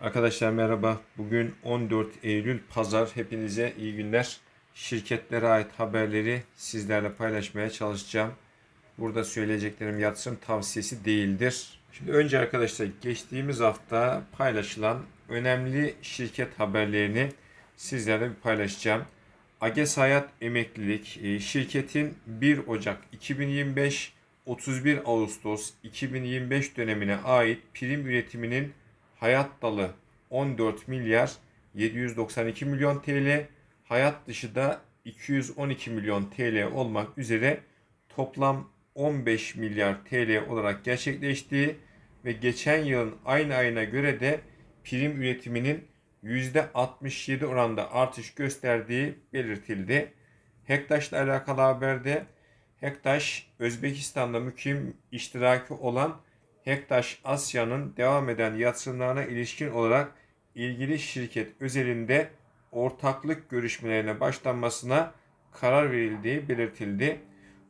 Arkadaşlar merhaba. Bugün 14 Eylül Pazar. Hepinize iyi günler. Şirketlere ait haberleri sizlerle paylaşmaya çalışacağım. Burada söyleyeceklerim yatırım tavsiyesi değildir. Şimdi önce arkadaşlar geçtiğimiz hafta paylaşılan önemli şirket haberlerini sizlerle bir paylaşacağım. Ages Hayat Emeklilik e, şirketin 1 Ocak 2025 31 Ağustos 2025 dönemine ait prim üretiminin hayat dalı 14 milyar 792 milyon TL, hayat dışı da 212 milyon TL olmak üzere toplam 15 milyar TL olarak gerçekleştiği ve geçen yılın aynı ayına göre de prim üretiminin %67 oranda artış gösterdiği belirtildi. Hektaş'la alakalı haberde Hektaş Özbekistan'da mukim iştiraki olan Hektaş Asya'nın devam eden yatırımlarına ilişkin olarak ilgili şirket özelinde ortaklık görüşmelerine başlanmasına karar verildiği belirtildi.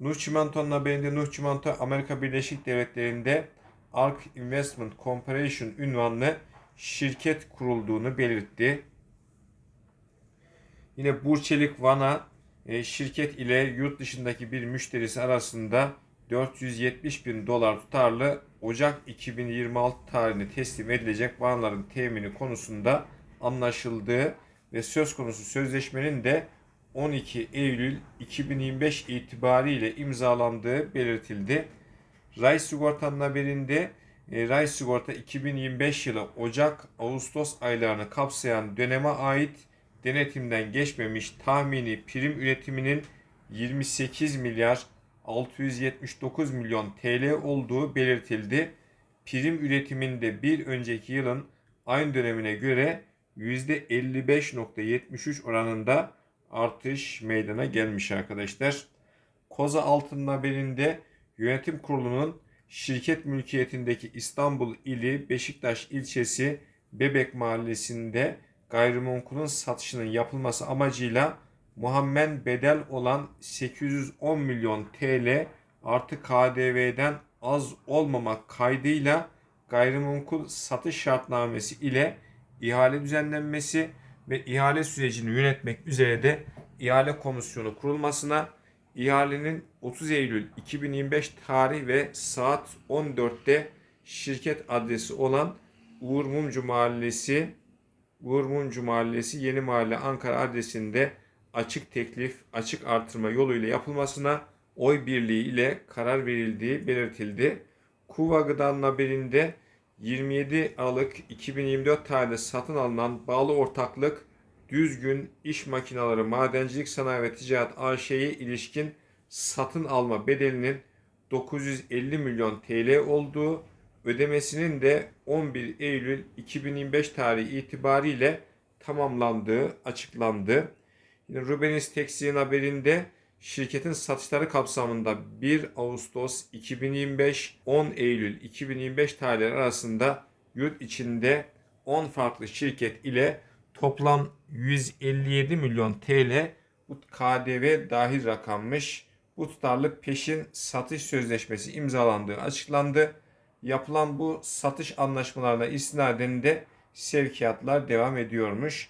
Nuh Çimento'nun haberinde Nuh Çimento Amerika Birleşik Devletleri'nde Ark Investment Corporation ünvanlı şirket kurulduğunu belirtti. Yine Burçelik Van'a e, şirket ile yurt dışındaki bir müşterisi arasında 470 bin dolar tutarlı Ocak 2026 tarihinde teslim edilecek vanaların temini konusunda anlaşıldığı ve söz konusu sözleşmenin de 12 Eylül 2025 itibariyle imzalandığı belirtildi. Ray Sigorta'nın haberinde e, Ray Sigorta 2025 yılı Ocak-Ağustos aylarını kapsayan döneme ait denetimden geçmemiş tahmini prim üretiminin 28 milyar 679 milyon TL olduğu belirtildi. Prim üretiminde bir önceki yılın aynı dönemine göre %55.73 oranında artış meydana gelmiş arkadaşlar. Koza Altın'ın haberinde yönetim kurulunun şirket mülkiyetindeki İstanbul ili Beşiktaş ilçesi Bebek mahallesinde gayrimenkulün satışının yapılması amacıyla muhammen bedel olan 810 milyon TL artı KDV'den az olmamak kaydıyla gayrimenkul satış şartnamesi ile ihale düzenlenmesi ve ihale sürecini yönetmek üzere de ihale komisyonu kurulmasına ihalenin 30 Eylül 2025 tarih ve saat 14'te şirket adresi olan Uğur Mumcu Mahallesi Uğur Mumcu Mahallesi Yeni Mahalle Ankara adresinde açık teklif, açık artırma yoluyla yapılmasına oy birliği ile karar verildiği belirtildi. Kuva Gıda'nın haberinde 27 Aralık 2024 tarihinde satın alınan bağlı ortaklık Düzgün İş Makineleri Madencilik Sanayi ve Ticaret AŞ'ye ilişkin satın alma bedelinin 950 milyon TL olduğu, ödemesinin de 11 Eylül 2025 tarihi itibariyle tamamlandığı açıklandı. Yine Rubenis Tekstil'in haberinde şirketin satışları kapsamında 1 Ağustos 2025 10 Eylül 2025 tarihleri arasında yurt içinde 10 farklı şirket ile toplam 157 milyon TL bu KDV dahil rakammış. Bu tutarlık peşin satış sözleşmesi imzalandığı açıklandı. Yapılan bu satış anlaşmalarına istinaden de sevkiyatlar devam ediyormuş.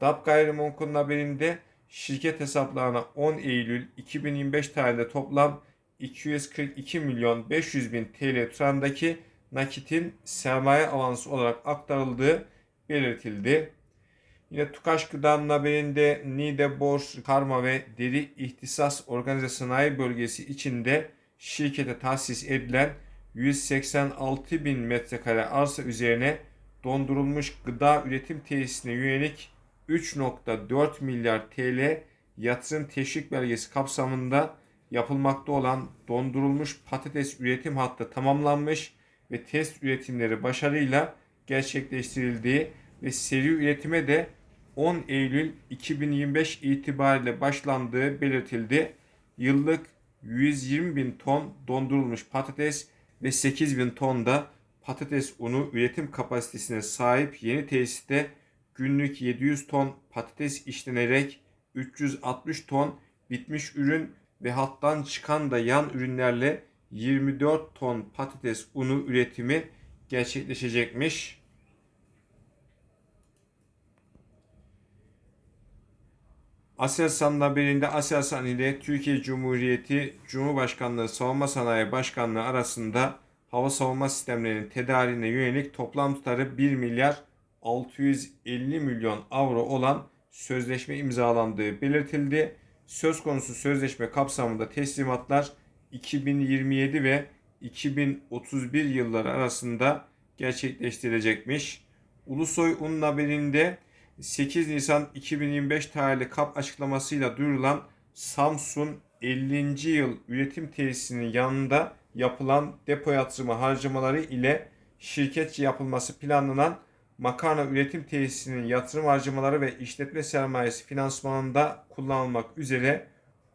DAP Gayrimenkul'un haberinde şirket hesaplarına 10 Eylül 2025 tarihinde toplam 242 milyon 500 bin TL tutarındaki nakitin sermaye avansı olarak aktarıldığı belirtildi. Yine Tukaş Gıda'nın haberinde Nide Bor, Karma ve Deri İhtisas Organize Sanayi Bölgesi içinde şirkete tahsis edilen 186 bin metrekare arsa üzerine dondurulmuş gıda üretim tesisine yönelik 3.4 milyar TL yatırım teşvik belgesi kapsamında yapılmakta olan dondurulmuş patates üretim hattı tamamlanmış ve test üretimleri başarıyla gerçekleştirildiği ve seri üretime de 10 Eylül 2025 itibariyle başlandığı belirtildi. Yıllık 120 bin ton dondurulmuş patates ve 8 bin ton da patates unu üretim kapasitesine sahip yeni tesiste günlük 700 ton patates işlenerek 360 ton bitmiş ürün ve hattan çıkan da yan ürünlerle 24 ton patates unu üretimi gerçekleşecekmiş. Aselsan haberinde Aselsan ile Türkiye Cumhuriyeti Cumhurbaşkanlığı Savunma Sanayi Başkanlığı arasında hava savunma sistemlerinin tedariğine yönelik toplam tutarı 1 milyar 650 milyon avro olan sözleşme imzalandığı belirtildi. Söz konusu sözleşme kapsamında teslimatlar 2027 ve 2031 yılları arasında gerçekleştirilecekmiş. Ulusoy Un'un haberinde 8 Nisan 2025 tarihli KAP açıklamasıyla duyurulan Samsun 50. yıl üretim tesisinin yanında yapılan depo yatırımı harcamaları ile şirketçe yapılması planlanan makarna üretim tesisinin yatırım harcamaları ve işletme sermayesi finansmanında kullanılmak üzere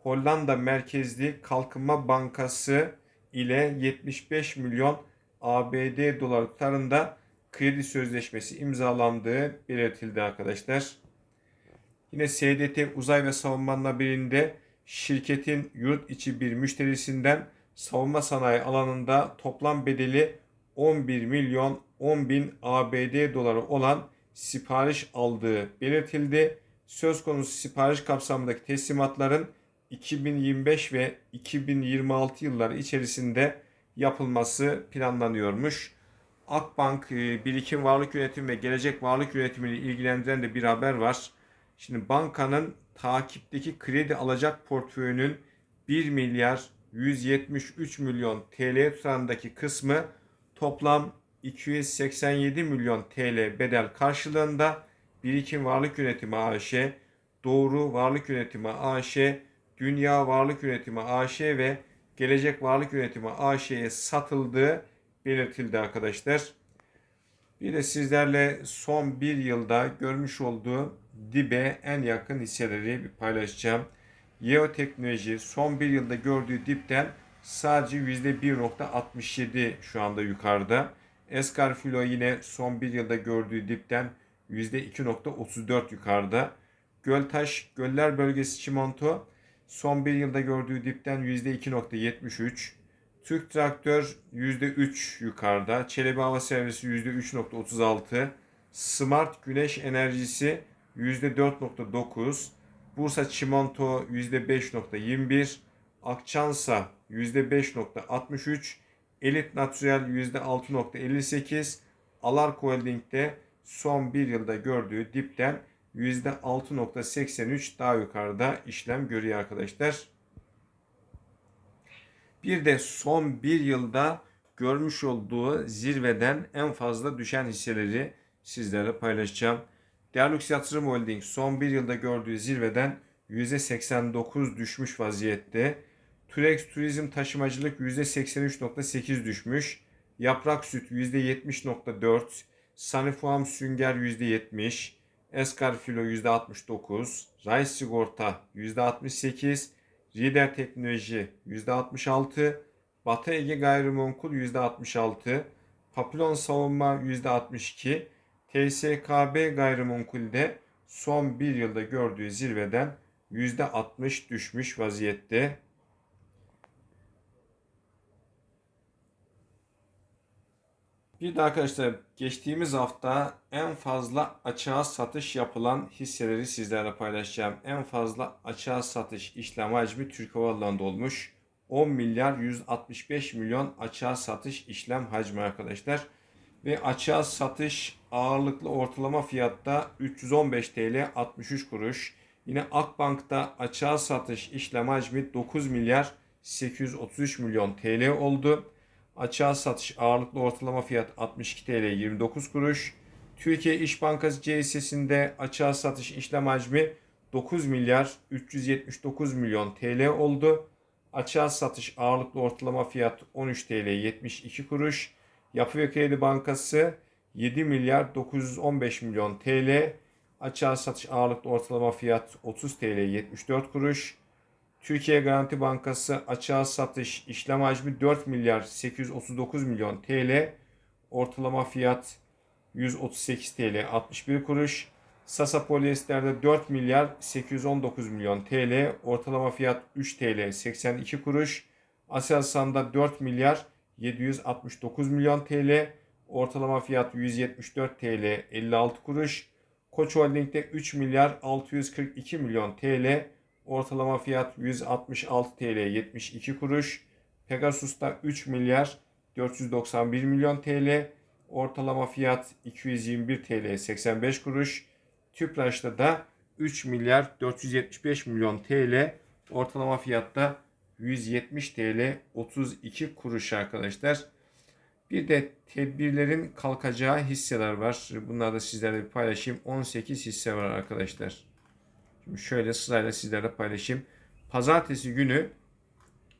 Hollanda merkezli Kalkınma Bankası ile 75 milyon ABD dolar tutarında kredi sözleşmesi imzalandığı belirtildi arkadaşlar. Yine SDT Uzay ve Savunma haberinde şirketin yurt içi bir müşterisinden savunma sanayi alanında toplam bedeli 11 milyon 10 bin ABD doları olan sipariş aldığı belirtildi. Söz konusu sipariş kapsamındaki teslimatların 2025 ve 2026 yılları içerisinde yapılması planlanıyormuş. Akbank e, Birikim Varlık Yönetimi ve Gelecek Varlık Yönetimi ile ilgilendiren de bir haber var. Şimdi bankanın takipteki kredi alacak portföyünün 1 milyar 173 milyon TL tutarındaki kısmı toplam 287 milyon TL bedel karşılığında Birikim Varlık Yönetimi AŞ, Doğru Varlık Yönetimi AŞ, Dünya Varlık Yönetimi AŞ ve Gelecek Varlık Yönetimi AŞ'ye satıldığı belirtildi arkadaşlar. Bir de sizlerle son bir yılda görmüş olduğu dibe en yakın hisseleri paylaşacağım. Yeo Teknoloji son bir yılda gördüğü dipten sadece %1.67 şu anda yukarıda. Eskar Filo yine son bir yılda gördüğü dipten %2.34 yukarıda. Göltaş Göller Bölgesi Çimento son bir yılda gördüğü dipten %2.73. Türk Traktör %3 yukarıda. Çelebi Hava Servisi %3.36. Smart Güneş Enerjisi %4.9. Bursa Çimento %5.21. Akçansa %5.63. Elit Natural %6.58. Alarko Holding'de son bir yılda gördüğü dipten %6.83 daha yukarıda işlem görüyor arkadaşlar. Bir de son bir yılda görmüş olduğu zirveden en fazla düşen hisseleri sizlerle paylaşacağım. Dealux Yatırım Holding son bir yılda gördüğü zirveden %89 düşmüş vaziyette. Turex Turizm Taşımacılık %83.8 düşmüş. Yaprak Süt %70.4. Sanifuam Sünger %70. Eskar Filo %69. Rice Sigorta %68. Rider Teknoloji %66, Batı Ege Gayrimenkul %66, Papillon Savunma %62, TSKB Gayrimenkul'de son bir yılda gördüğü zirveden %60 düşmüş vaziyette. Bir de arkadaşlar geçtiğimiz hafta en fazla açığa satış yapılan hisseleri sizlerle paylaşacağım. En fazla açığa satış işlem hacmi Türk Hava Yolları'nda olmuş. 10 milyar 165 milyon açığa satış işlem hacmi arkadaşlar. Ve açığa satış ağırlıklı ortalama fiyatta 315 TL 63 kuruş. Yine Akbank'ta açığa satış işlem hacmi 9 milyar 833 milyon TL oldu. Açığa satış ağırlıklı ortalama fiyat 62 TL 29 kuruş. Türkiye İş Bankası C hissesinde açığa satış işlem hacmi 9 milyar 379 milyon TL oldu. Açığa satış ağırlıklı ortalama fiyat 13 TL 72 kuruş. Yapı ve Kredi Bankası 7 milyar 915 milyon TL. Açığa satış ağırlıklı ortalama fiyat 30 TL 74 kuruş. Türkiye Garanti Bankası açığa satış işlem hacmi 4 milyar 839 milyon TL. Ortalama fiyat 138 TL 61 kuruş. Sasa Polyester'de 4 milyar 819 milyon TL. Ortalama fiyat 3 TL 82 kuruş. Aselsan'da 4 milyar 769 milyon TL. Ortalama fiyat 174 TL 56 kuruş. Koç Holding'de 3 milyar 642 milyon TL. Ortalama fiyat 166 TL 72 kuruş. Pegasus'ta 3 milyar 491 milyon TL. Ortalama fiyat 221 TL 85 kuruş. Tüpraş'ta da 3 milyar 475 milyon TL. Ortalama fiyatta 170 TL 32 kuruş arkadaşlar. Bir de tedbirlerin kalkacağı hisseler var. Bunları da sizlerle paylaşayım. 18 hisse var arkadaşlar. Şimdi şöyle sırayla sizlerle paylaşayım. Pazartesi günü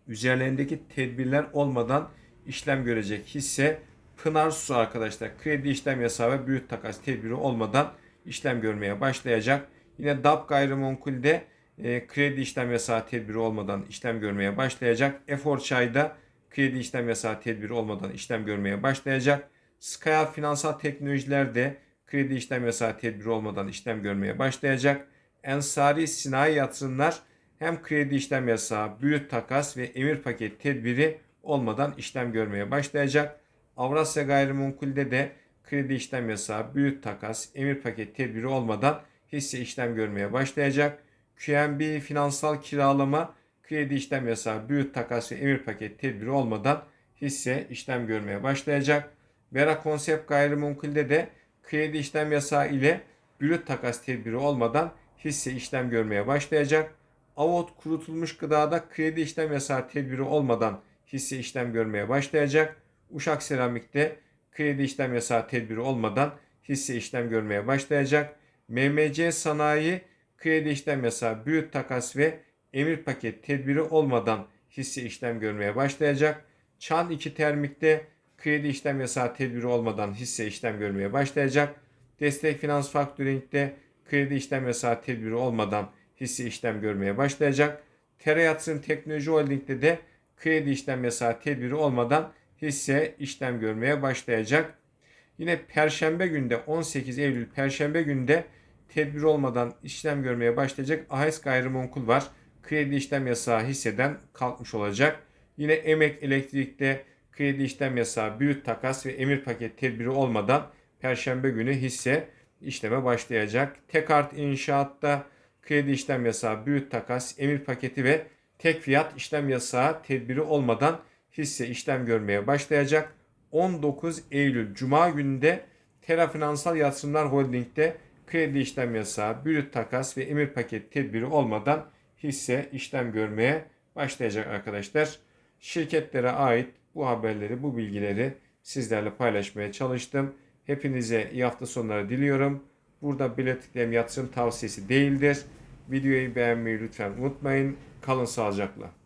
üzerlerindeki tedbirler olmadan işlem görecek hisse Pınar Su arkadaşlar. Kredi işlem yasağı ve büyük takas tedbiri olmadan işlem görmeye başlayacak. Yine DAP gayrimenkulde e, kredi işlem yasağı tedbiri olmadan işlem görmeye başlayacak. Efor Çay'da kredi işlem yasağı tedbiri olmadan işlem görmeye başlayacak. Skya Finansal Teknolojiler'de kredi işlem yasağı tedbiri olmadan işlem görmeye başlayacak. Ensari Sinayi Yatırımlar hem kredi işlem yasağı, büyük takas ve emir paket tedbiri olmadan işlem görmeye başlayacak. Avrasya Gayrimenkul'de de kredi işlem yasağı, büyük takas, emir paket tedbiri olmadan hisse işlem görmeye başlayacak. QNB finansal kiralama, kredi işlem yasağı, büyük takas ve emir paket tedbiri olmadan hisse işlem görmeye başlayacak. Vera Konsept Gayrimenkul'de de kredi işlem yasağı ile brüt takas tedbiri olmadan hisse işlem görmeye başlayacak. Avot kurutulmuş gıdada kredi işlem yasağı tedbiri olmadan hisse işlem görmeye başlayacak. Uşak Seramik'te kredi işlem yasağı tedbiri olmadan hisse işlem görmeye başlayacak. MMC Sanayi kredi işlem yasağı, büyük takas ve emir paket tedbiri olmadan hisse işlem görmeye başlayacak. Çan 2 Termik'te kredi işlem yasağı tedbiri olmadan hisse işlem görmeye başlayacak. Destek Finans Factoring'de kredi işlem yasağı tedbiri olmadan hisse işlem görmeye başlayacak. Tera Yatırım Teknoloji Holding'de de kredi işlem yasağı tedbiri olmadan hisse işlem görmeye başlayacak. Yine Perşembe günde 18 Eylül Perşembe günde tedbir olmadan işlem görmeye başlayacak AHES gayrimenkul var. Kredi işlem yasağı hisseden kalkmış olacak. Yine Emek Elektrik'te kredi işlem yasağı, büyük takas ve emir paket tedbiri olmadan Perşembe günü hisse işleme başlayacak. Tekart İnşaat'ta kredi işlem yasağı, büyük takas, emir paketi ve tek fiyat işlem yasağı tedbiri olmadan hisse işlem görmeye başlayacak. 19 Eylül Cuma gününde Tera Finansal Yatırımlar Holding'de kredi işlem yasağı, brüt takas ve emir paket tedbiri olmadan hisse işlem görmeye başlayacak arkadaşlar. Şirketlere ait bu haberleri, bu bilgileri sizlerle paylaşmaya çalıştım. Hepinize iyi hafta sonları diliyorum. Burada belirttiklerim yatırım tavsiyesi değildir. Videoyu beğenmeyi lütfen unutmayın. Kalın sağlıcakla.